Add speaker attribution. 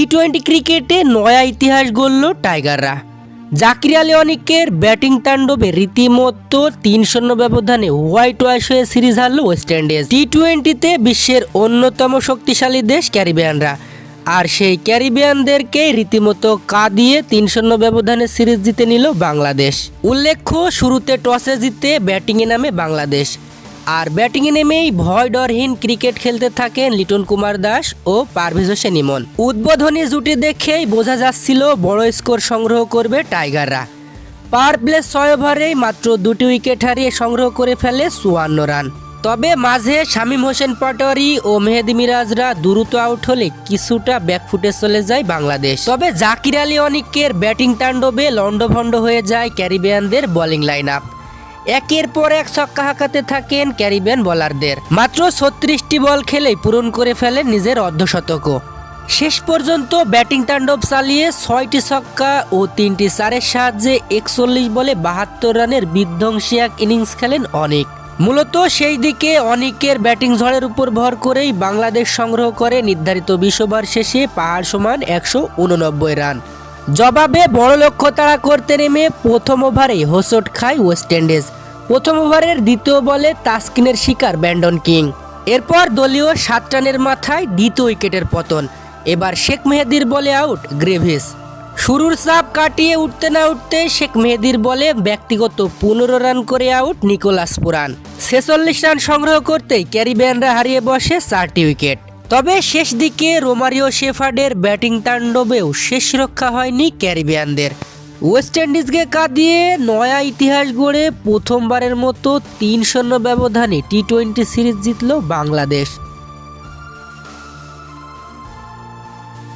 Speaker 1: T twenty ক্রিকেটে নয়া ইতিহাস গড়ল টাইগাররা। জাকির আলী অনিকের ব্যাটিং তাণ্ডবে রীতিমতো তিন শূন্য ব্যবধানে হোয়াইট ওয়াশ হয়ে সিরিজ হারল ওয়েস্ট ইন্ডিজ। টি টোয়েন্টিতে বিশ্বের অন্যতম শক্তিশালী দেশ ক্যারিবিয়ানরা। আর সেই ক্যারিবিয়ানদেরকে রীতিমতো কাঁদিয়ে তিন শূন্য ব্যবধানে সিরিজ জিতে নিল বাংলাদেশ। উল্লেখ্য, শুরুতে টসে জিতে ব্যাটিংয়ে নামে বাংলাদেশ। আর ব্যাটিংয়ে নেমেই ভয় ডরহীন ক্রিকেট খেলতে থাকেন লিটন কুমার দাস ও পারভেজ হোসেন ইমন। উদ্বোধনী জুটি দেখেই বোঝা যাচ্ছিল বড় স্কোর সংগ্রহ করবে টাইগাররা। পার প্লে ছয় ওভারেই মাত্র দুটি উইকেট হারিয়ে সংগ্রহ করে ফেলে চুয়ান্ন রান। তবে মাঝে শামীম হোসেন পাটোয়ারি ও মেহেদি মিরাজরা দ্রুত আউট হলে কিছুটা ব্যাকফুটে চলে যায় বাংলাদেশ। তবে জাকির আলী অনিকের ব্যাটিং তাণ্ডবে লন্ডভন্ড হয়ে যায় ক্যারিবিয়ানদের বোলিং লাইন আপ একের পর এক ছক্কা হাঁকাতে থাকেন ক্যারিবিয়ান বোলারদের। মাত্র ছত্রিশটি বল খেলেই পূরণ করে ফেলেন নিজের অর্ধশতকও। শেষ পর্যন্ত ব্যাটিং তাণ্ডব চালিয়ে ছয়টি ছক্কা ও তিনটি চারের সাহায্যে একচল্লিশ বলে বাহাত্তর রানের বিধ্বংসী এক ইনিংস খেলেন অনেক। মূলত সেই দিকে অনেকের ব্যাটিং ঝড়ের উপর ভর করেই বাংলাদেশ সংগ্রহ করে নির্ধারিত বিশ ওভার শেষে পাহাড় সমান একশো উননব্বই রান। জবাবে বড় লক্ষ্য তাড়া করতে নেমে প্রথম ওভারে হোসট খায় ওয়েস্ট ইন্ডিজ। প্রথম ওভারের দ্বিতীয় বলে তাস্কিনের শিকার ব্যান্ডন কিং। এরপর দলীয় সাত রানের মাথায় দ্বিতীয় উইকেটের পতন। এবার শেখ মেহেদির বলে আউট গ্রেভিস। শুরুর চাপ কাটিয়ে উঠতে না উঠতে শেখ মেহেদির বলে ব্যক্তিগত পনেরো রান করে আউট নিকোলাস পুরান। ছেচল্লিশ রান সংগ্রহ করতেই ক্যারিবিয়ানরা হারিয়ে বসে চারটি উইকেট। তবে শেষ দিকে রোমারিও শেফার্ডের ব্যাটিং তাণ্ডবেও শেষ রক্ষা হয়নি ক্যারিবিয়ানদের। ওয়েস্ট ইন্ডিজকে কাঁদিয়ে নয়া ইতিহাস গড়ে প্রথমবারের মতো তিন শূন্য ব্যবধানে টি টোয়েন্টি সিরিজ জিতল বাংলাদেশ।